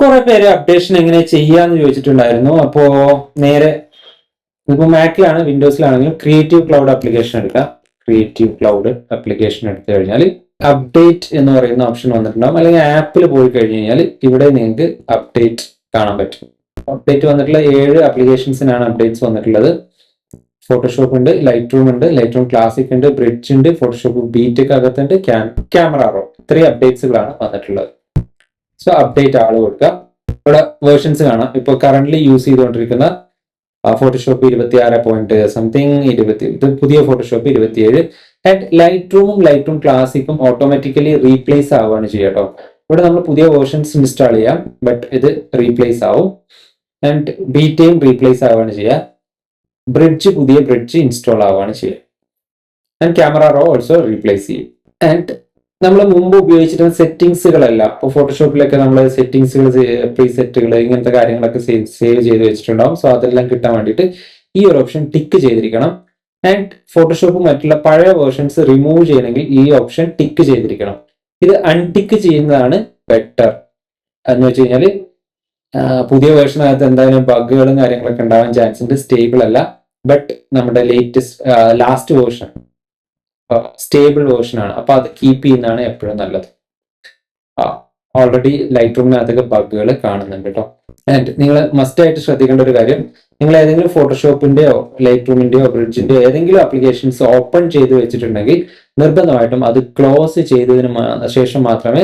കുറെ പേര് അപ്ഡേഷൻ എങ്ങനെ ചെയ്യാന്ന് ചോദിച്ചിട്ടുണ്ടായിരുന്നു. അപ്പോ നേരെ ഇപ്പൊ മാക്കിലാണ് വിൻഡോസിലാണെങ്കിലും ക്രിയേറ്റീവ് ക്ലൗഡ് ആപ്ലിക്കേഷൻ എടുക്കാം. ക്രിയേറ്റീവ് ക്ലൗഡ് ആപ്ലിക്കേഷൻ എടുത്തു കഴിഞ്ഞാൽ അപ്ഡേറ്റ് എന്ന് പറയുന്ന ഓപ്ഷൻ വന്നിട്ടുണ്ടാകും അല്ലെങ്കിൽ ആപ്പിൽ പോയി കഴിഞ്ഞ് കഴിഞ്ഞാൽ ഇവിടെ നിങ്ങൾക്ക് അപ്ഡേറ്റ് കാണാൻ പറ്റും. അപ്ഡേറ്റ് വന്നിട്ടുള്ള ഏഴ് ആപ്ലിക്കേഷൻസിനാണ് അപ്ഡേറ്റ്സ് വന്നിട്ടുള്ളത്. ഫോട്ടോഷോപ്പ് ഉണ്ട് ലൈറ്റ് റൂം ഉണ്ട് ലൈറ്റ് റൂം ക്ലാസിക് ഉണ്ട് ബ്രിഡ്ജ് ഉണ്ട് ഫോട്ടോഷോപ്പ് ബീറ്റൊക്കെ അകത്തുണ്ട് ക്യാമറ റോ ഇത്രയും അപ്ഡേറ്റ്സുകളാണ് വന്നിട്ടുള്ളത്. സോ അപ്ഡേറ്റ് ആൾ കൊടുക്കുക ഇവിടെ വേർഷൻസ് കാണാം. ഇപ്പോൾ കറന്റ് യൂസ് ചെയ്തുകൊണ്ടിരിക്കുന്ന ഫോട്ടോഷോപ്പ് ഇരുപത്തി ആറ് പോയിന്റ് സംതിങ് ഇരുപത്തി ഇത് പുതിയ ഫോട്ടോഷോപ്പ് ഇരുപത്തിയേഴ്. ആൻഡ് ലൈറ്റ് റൂമും ലൈറ്റ് റൂം ക്ലാസിക്കും ഓട്ടോമാറ്റിക്കലി റീപ്ലേസ് ആവുകയാണ് ചെയ്യുക കേട്ടോ ഇവിടെ നമ്മൾ പുതിയ വേർഷൻസ് ഇൻസ്റ്റാൾ ചെയ്യാം ബട്ട് ഇത് റീപ്ലേസ് ആവും. ആൻഡ് ബി ബീറ്റയും റീപ്ലേസ് ആവുകയാണ് ചെയ്യുക ബ്രിഡ്ജ് പുതിയ ബ്രിഡ്ജ് ഇൻസ്റ്റാൾ ആവുകയാണ് ചെയ്യുക and camera raw also replace ചെയ്യും. ആൻഡ് നമ്മൾ മുമ്പ് ഉപയോഗിച്ചിരുന്ന സെറ്റിങ്സുകളല്ല. ഇപ്പോൾ ഫോട്ടോഷോപ്പിലൊക്കെ നമ്മൾ സെറ്റിങ്സുകൾ പ്രീസെറ്റുകൾ ഇങ്ങനത്തെ കാര്യങ്ങളൊക്കെ സേവ് ചെയ്ത് വെച്ചിട്ടുണ്ടാവും. സോ അതെല്ലാം കിട്ടാൻ വേണ്ടിയിട്ട് ഈ ഒരു ഓപ്ഷൻ ടിക്ക് ചെയ്തിരിക്കണം. ആൻഡ് ഫോട്ടോഷോപ്പ് മറ്റുള്ള പഴയ വേർഷൻസ് റിമൂവ് ചെയ്യണമെങ്കിൽ ഈ ഓപ്ഷൻ ടിക്ക് ചെയ്തിരിക്കണം. ഇത് അൺടിക്ക് ചെയ്യുന്നതാണ് ബെറ്റർ. എന്ന് വെച്ച് കഴിഞ്ഞാൽ പുതിയ വേർഷനകത്ത് എന്തായാലും ബഗുകളും കാര്യങ്ങളൊക്കെ ഉണ്ടാവാൻ ചാൻസ് ഉണ്ട്. സ്റ്റേബിൾ അല്ല. ബട്ട് നമ്മുടെ latest last version stable version ആണ്. അപ്പൊ അത് കീപ്പ് ചെയ്യുന്നതാണ് എപ്പോഴും നല്ലത്. ഓൾറെഡി ലൈറ്റ് റൂമിനകത്തൊക്കെ ബഗുകൾ കാണുന്നുണ്ട് കേട്ടോ ആൻഡ് നിങ്ങൾ മസ്റ്റ് ആയിട്ട് ശ്രദ്ധിക്കേണ്ട ഒരു കാര്യം നിങ്ങൾ ഏതെങ്കിലും ഫോട്ടോഷോപ്പിന്റെയോ ലൈറ്റ് റൂമിന്റെയോ ബ്രിഡ്ജിന്റെയോ ഏതെങ്കിലും ആപ്ലിക്കേഷൻസ് ഓപ്പൺ ചെയ്ത് വെച്ചിട്ടുണ്ടെങ്കിൽ നിർബന്ധമായിട്ടും അത് ക്ലോസ് ചെയ്തതിന് ശേഷം മാത്രമേ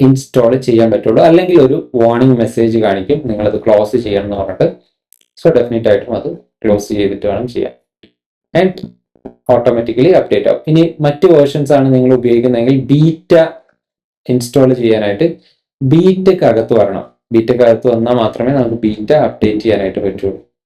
ഇൻസ്റ്റാൾ ചെയ്യാൻ പറ്റുള്ളൂ. അല്ലെങ്കിൽ ഒരു വാർണിംഗ് മെസ്സേജ് കാണിക്കും നിങ്ങൾ അത് ക്ലോസ് ചെയ്യണം എന്ന് പറഞ്ഞിട്ട്. സോ ഡെഫിനറ്റ് ആയിട്ടും അത് ക്ലോസ് ചെയ്തിട്ട് വേണം ചെയ്യാൻ. ആൻഡ് ഓട്ടോമാറ്റിക്കലി അപ്ഡേറ്റ് ആവും ഇനി മറ്റ് വേർഷൻസ് ആണ് നിങ്ങൾ ഉപയോഗിക്കുന്നതെങ്കിൽ ബീറ്റ ഇൻസ്റ്റാൾ ചെയ്യാനായിട്ട് ബീറ്റക്ക് അകത്ത് വരണം. ബീറ്റക്ക് അകത്ത് വന്നാൽ മാത്രമേ നമുക്ക് ബീറ്റ അപ്ഡേറ്റ് ചെയ്യാനായിട്ട് പറ്റുള്ളൂ.